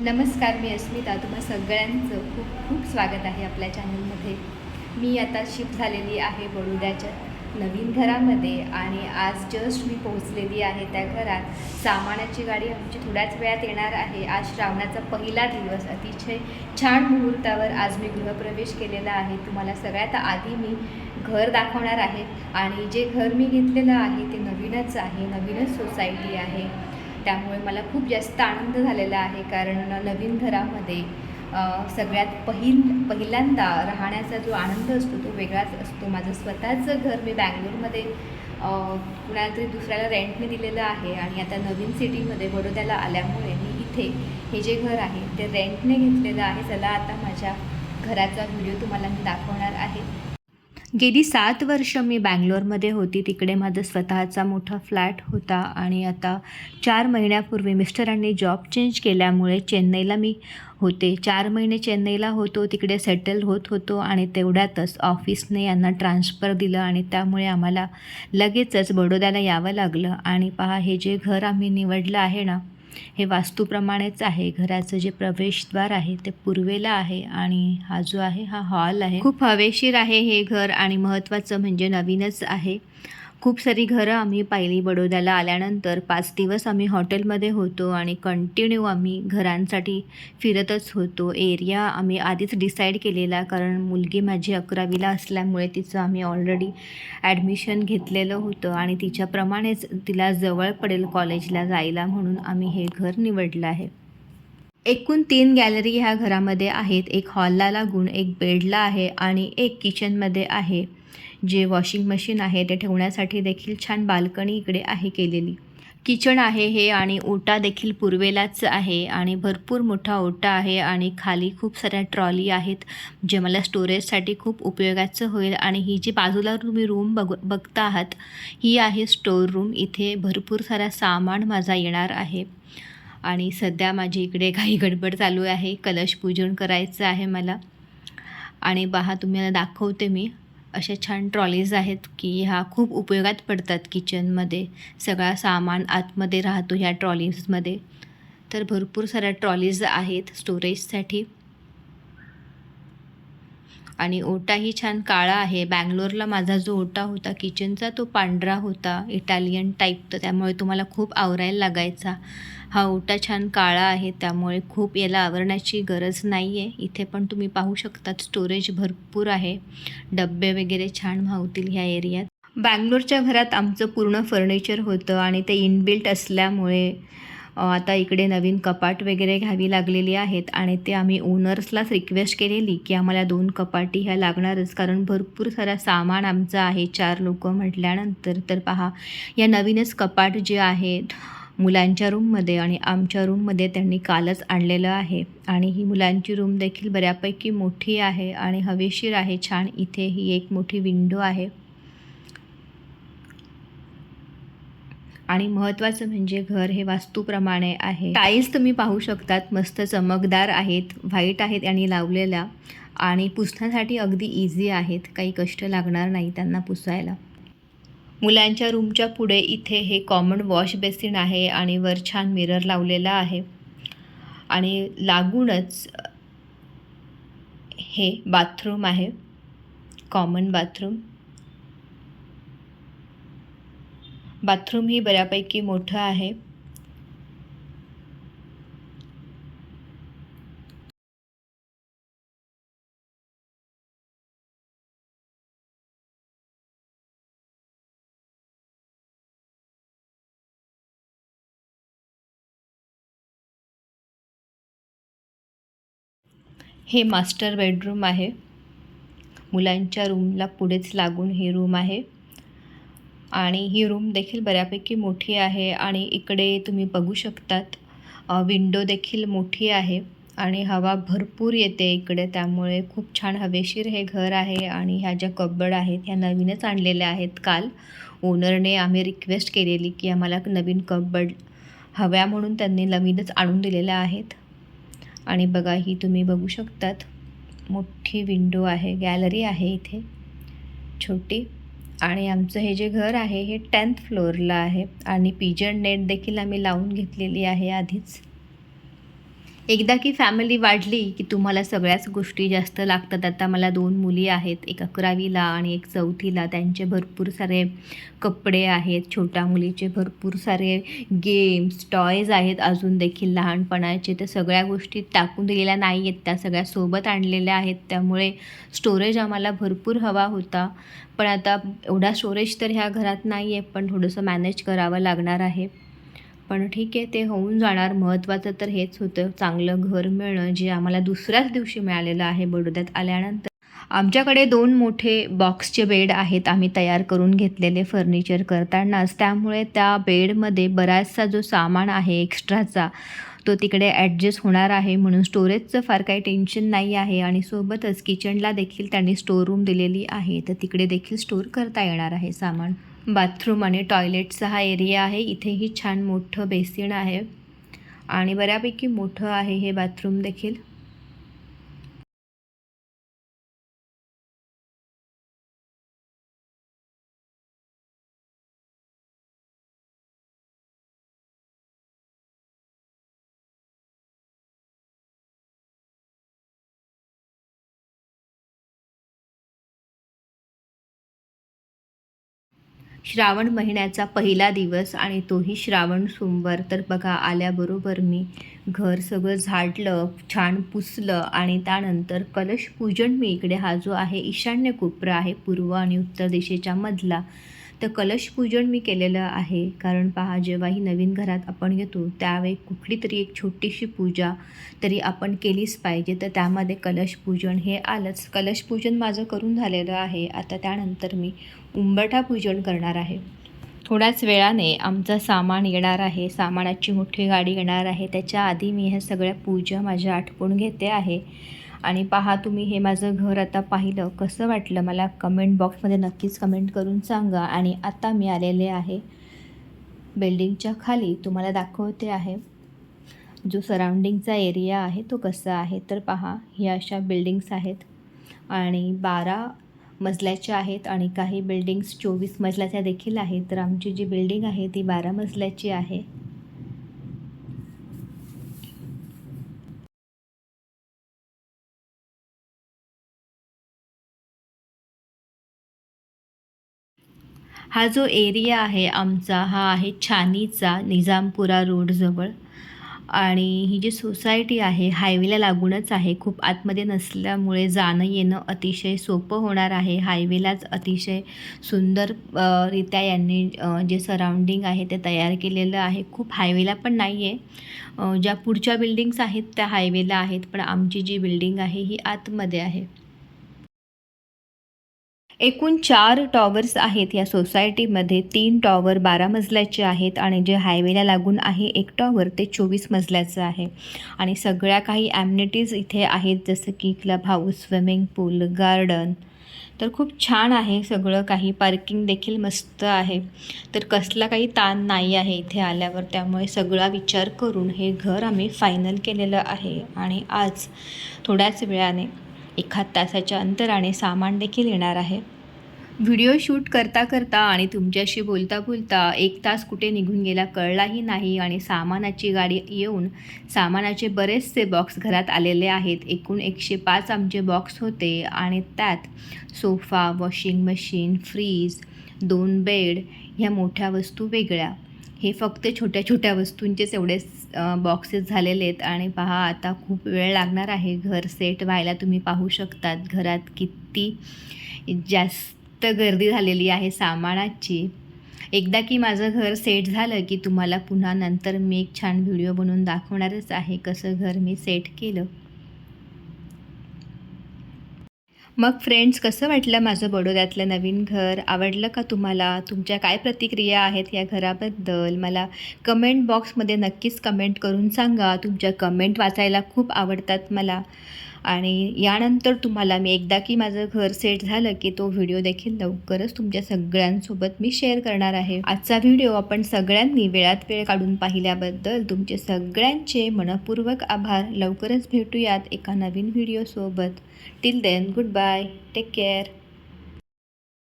नमस्कार मी अस्मिता. तुम्हा सगळ्यांचं खूप खूप स्वागत आहे आपल्या चॅनलमध्ये. मी आता शिफ्ट झालेली आहे बडोद्याच्या नवीन घरामध्ये आणि आज जस्ट मी पोहोचलेली आहे त्या घरात. सामानाची गाडी आमची थोड्याच वेळात येणार आहे. आज श्रावणाचा पहिला दिवस. अतिशय छान मुहूर्तावर आज मी गृहप्रवेश केलेला आहे. तुम्हाला सगळ्यात आधी मी घर दाखवणार आहे आणि जे घर मी घेतलेलं आहे ते नवीनच आहे. नवीनच सोसायटी आहे. त्यामुळे मला खूप जास्त आनंद झालेला आहे कारण नवीन घरामध्ये सगळ्यात पहिल पहिल्यांदा राहण्याचा जो आनंद असतो तो वेगळाच असतो. माझं स्वतःचं घर मी बँगलोरमध्ये कुणातरी कुणाला तरी दुसऱ्याला रेंटने दिलेलं आहे आणि आता नवीन सिटीमध्ये बडोद्याला आल्यामुळे मी इथे हे जे घर आहे ते रेंटने घेतलेलं आहे. चला आता माझ्या घराचा व्हिडिओ तुम्हाला मी दाखवणार आहे. गेली सात वर्ष मी बँगलोरमध्ये होती. तिकडे माझा स्वतःचा मोठा फ्लॅट होता आणि आता चार महिन्यापूर्वी मिस्टरांनी जॉब चेंज केल्यामुळे चेन्नईला मी होते. चार महिने चेन्नईला होतो तिकडे सेटल होत होतो आणि तेवढ्यातच ऑफिसने यांना ट्रान्सफर दिलं आणि त्यामुळे आम्हाला लगेचच बडोद्याला यावं लागलं. आणि पहा हे जे घर आम्ही निवडलं आहे ना हे वास्तूप्रमाणेच आहे. घराचं जे प्रवेशद्वार आहे ते पूर्वेला आहे आणि हा जो आहे हा हॉल आहे. खूप हवेशीर आहे हे घर आणि महत्त्वाचं म्हणजे नवीनच आहे. खूप सारी घरं आम्ही पाहिली बडोद्याला आल्यानंतर पाच दिवस आम्ही हॉटेलमध्ये होतो आणि कंटिन्यू आम्ही घरांसाठी फिरतच होतो. एरिया आम्ही आधीच डिसाईड केलेला कारण मुलगी माझी अकरावीला असल्यामुळे तिचं आम्ही ऑलरेडी ॲडमिशन घेतलेलं होतं आणि तिच्याप्रमाणेच तिला जवळ पडेल कॉलेजला जायला म्हणून आम्ही हे घर निवडलं आहे. एकूण तीन गॅलरी ह्या घरामध्ये आहेत. एक हॉलला लागून एक बेडला आहे आणि एक किचनमध्ये आहे. जे वॉशिंग मशीन आहे ते ठेवण्यासाठी देखील छान बाल्कनी इकडे आहे केलेली. किचन आहे हे आणि ओटा देखील पूर्वेलाच आहे आणि भरपूर मोठा ओटा आहे आणि खाली खूप साऱ्या ट्रॉली आहेत जे मला स्टोरेजसाठी खूप उपयोगाचं होईल. आणि ही जी बाजूला तुम्ही रूम बघ बघता आहात ही आहे स्टोर रूम इथे भरपूर सारा सामान माझा येणार आहे. आणि सध्या माझी इकडे काही गडबड चालू आहे कलश पूजन करायचं आहे मला. आणि पहा तुम्हाला दाखवते मी. अशा छान ट्रॉलीज आहेत की ह्या खूप उपयोगात पडतात किचनमध्ये सगळा सामान आतमध्ये राहतो ह्या ट्रॉलीजमध्ये तर भरपूर साऱ्या ट्रॉलीज आहेत स्टोरेजसाठी आणि ओटाही छान काळा आहे. बँगलोरला माझा जो ओटा होता किचनचा तो पांढरा होता इटालियन टाईप तर त्यामुळे तुम्हाला खूप आवरायला लागायचा. हा ओटा छान काळा आहे त्यामुळे खूप याला आवरण्याची गरज नाही आहे इथे पण तुम्ही पाहू शकतात स्टोरेज भरपूर आहे. डब्बे वगैरे छान मावतील ह्या एरियात. बँगलोरच्या घरात आमचं पूर्ण फर्निचर होतं आणि ते इनबिल्ट असल्यामुळे आता इकडे नवीन कपाट वगैरे घ्यावी लागलेली आहेत आणि ते आम्ही ओनर्सलाच रिक्वेस्ट केलेली की आम्हाला दोन कपाटी ह्या लागणारच. कारण भरपूर सारा सामान आमचं आहे चार लोक म्हटल्यानंतर. तर पहा या नवीनच कपाट जे आहेत मुलांच्या रूममध्ये आणि आमच्या रूममध्ये त्यांनी कालच आणलेलं आहे. आणि ही मुलांची रूम देखील बऱ्यापैकी मोठी आहे आणि हवेशीर आहे छान. इथे ही एक मोठी विंडो आहे. आणि महत्त्वाचं म्हणजे घर हे वास्तूप्रमाणे आहे. टाईल्स तुम्ही पाहू शकतात. मस्त चमकदार आहेत व्हाईट आहेत आणि लावलेल्या. आणि पुसण्यासाठी अगदी इझी आहेत. काही कष्ट लागणार नाही त्यांना पुसायला. मुलांच्या रूमच्या पुढे इथे हे कॉमन वॉश बेसिन आहे आणि वर छान मिरर लावलेला आहे. आणि लागूनच हे बाथरूम आहे. कॉमन बाथरूम बाथरूम ही बऱ्यापैकी मोठं आहे. हे मास्टर बेडरूम आहे. मुलांच्या रूमला पुढेच लागून हे रूम आहे. आणि ही रूम देखील बऱ्यापैकी मोठी आहे आणि इकडे तुम्ही बघू शकतात. विंडो देखील मोठी आहे आणि हवा भरपूर येते इकडे त्यामुळे खूप छान हवेशीर हे घर आहे आणि ह्या ज्या कब्बड आहेत ह्या नवीनच आणलेल्या आहेत काल. ओनरने आम्ही रिक्वेस्ट केलेली की आम्हाला नवीन कब्बड हव्या म्हणून त्यांनी नवीनच आणून दिलेल्या आहेत. आणि बघा ही तुम्ही बघू शकतात. मोठी विंडो आहे गॅलरी आहे इथे. छोटी. आणि आमचं हे जे घर आहे हे टेन्थ फ्लोअरला आहे. आणि पिजन नेट देखील आम्ही लावून घेतलेली आहे आधीच. एकदा की फॅमिली वाढली की तुम्हाला सगळ्याच गोष्टी जास्त लागतात. आता मला दोन मुली आहेत. एक अकरावीला आणि एक चौथीला. त्यांचे भरपूर सारे कपडे आहेत. छोट्या मुलीचे भरपूर सारे गेम्स टॉयज आहेत. अजून देखील लहानपणाचे तर सगळ्या गोष्टी टाकून दिलेल्या नाही आहेत त्या सगळ्या सोबत आणलेल्या आहेत. त्यामुळे स्टोरेज आम्हाला भरपूर हवा होता. पण आता एवढा स्टोरेज तर ह्या घरात नाही आहे पण थोडंसं मॅनेज करावं लागणार आहे. पण ठीक आहे ते होऊन जाणार. महत्त्वाचं तर हेच होतं चांगलं घर मिळणं जे आम्हाला दुसऱ्याच दिवशी मिळालेलं आहे बडोद्यात आल्यानंतर. आमच्याकडे दोन मोठे बॉक्सचे बेड आहेत आम्ही तयार करून घेतलेले फर्निचर करतानाच. त्यामुळे त्या बेडमध्ये बराचसा जो सामान आहे एक्स्ट्राचा तो तिकडे ॲडजस्ट होणार आहे. म्हणून स्टोरेजचं फार काही टेन्शन नाही आहे आणि सोबतच किचनला देखील त्यांनी स्टोर रूम दिलेली आहे. तर तिकडे देखील स्टोर करता येणार आहे सामान. बाथरूम आणि टॉयलेटचा हा एरिया आहे. इथेही छान मोठं बेसिन आहे. आणि बऱ्यापैकी मोठं आहे हे बाथरूम देखील. श्रावण महिन्याचा पहिला दिवस आणि तोही श्रावण सोमवार. तर बघा आल्याबरोबर मी घर सगळं झाडलं छान पुसलं आणि त्यानंतर कलश पूजन मी इकडे हा जो आहे ईशान्य कोपरा आहे पूर्व आणि उत्तर दिशेच्या मधला. तर कलश पूजन मी केलेलं आहे. कारण पहा जेव्हाही नवीन घरात आपण येतो त्यावेळी कुठली तरी एक छोटीशी पूजा तरी आपण केलीच पाहिजे. तर त्यामध्ये कलश पूजन हे आलंच. कलश पूजन माझं करून झालेलं आहे. आता त्यानंतर मी उंबरठा पूजन करणार आहे. थोड्याच वेळाने आमचं सामान येणार आहे. सामानाची मोठी गाडी येणार आहे. त्याच्या आधी मी ह्या सगळ्या पूजा माझ्या आठवून घेते आहे. आणि पहा तुम्ही हे माझं घर आता पाहिलं कसं वाटलं मला? कमेंट बॉक्समध्ये नक्कीच कमेंट करून सांगा. आणि आता मी आलेले आहे बिल्डिंगच्या खाली. तुम्हाला दाखवते आहे. जो सराउंडिंगचा एरिया आहे तो कसा आहे? तर पहा ह्या अशा बिल्डिंग्स आहेत. आणि बारा मजल्याच्या आहेत आणि काही बिल्डिंग्स चोवीस मजल्याच्या देखील आहेत. तर आमची जी बिल्डिंग आहे ती बारा मजल्याची आहे. हा जो एरिया आहे आमचा हा आहे छानीचा निजामपुरा रोडजवळ आणि ही जी सोसायटी आहे हायवेला लागूनच आहे. खूप आतमध्ये नसल्यामुळे जाणं येणं अतिशय सोपं होणार आहे. हायवेलाच अतिशय सुंदर रित्या यांनी जे सराउंडिंग आहे ते तयार केलेलं आहे. खूप हायवेला पण नाही आहे ज्या पुढच्या बिल्डिंग्स आहेत त्या हायवेला आहेत पण आमची जी बिल्डिंग आहे ही आतमध्ये आहे. एकूण चार टॉवर्स आहेत. या सोसायटीमध्ये तीन टॉवर बारा मजल्याचे आहेत आणि जे हायवेला लागून आहे एक टॉवर ते चोवीस मजल्याचं आहे. आणि सगळ्या काही ॲम्युनिटीज इथे आहेत जसं की club house swimming pool garden तर खूप छान आहे सगळं. काही पार्किंग देखील मस्त आहे. तर कसला काही ताण नाही आहे इथे आल्यावर. त्यामुळे सगळा विचार करून हे घर आम्ही फायनल केलेलं आहे. आणि आज थोड्याच वेळाने एखाद तासाच्या अंतराने सामान देखील येणार आहे. व्हिडिओ शूट करता करता आणि तुमच्याशी बोलता बोलता एक तास कुठे निघून गेला कळलाही नाही आणि सामानाची गाडी येऊन सामानाचे बरेचसे बॉक्स घरात आलेले आहेत. एकूण एकशे पाच आमचे बॉक्स होते आणि त्यात सोफा वॉशिंग मशीन फ्रीज दोन बेड ह्या मोठ्या वस्तू वेगळ्या. हे फक्त छोट्या छोट्या वस्तूंचेच एवढे बॉक्सेस झालेले आहेत. आणि पहा आता खूप वेळ लागणार आहे. घर सेट व्हायला तुम्ही पाहू शकतात. घरात किती जास्त गर्दी झालेली आहे सामानाची. एकदा की माझं घर सेट झालं की तुम्हाला पुन्हा नंतर मी एक छान व्हिडिओ बनवून दाखवणारच आहे कसं घर मी सेट केलं. मग फ्रेंड्स कसं वाटलं माझं बडोद्यातलं नवीन घर? आवडलं का तुम्हाला? तुमच्या काय प्रतिक्रिया आहेत या घराबद्दल? मला कमेंट बॉक्समध्ये नक्कीच कमेंट करून सांगा. तुमच्या कमेंट वाचायला खूप आवडतात मला. आणि यानंतर तुम्हाला मी एकदा की माझं घर सेट झालं की तो व्हिडिओ देखील लवकरच तुमच्या सगळ्यांसोबत मी शेअर करणार आहे. आजचा व्हिडिओ आपण सगळ्यांनी वेळात वेळ काढून पाहिल्याबद्दल तुमचे सगळ्यांचे मनपूर्वक आभार. लवकरच भेटूयात एका नवीन व्हिडिओसोबत till then goodbye take care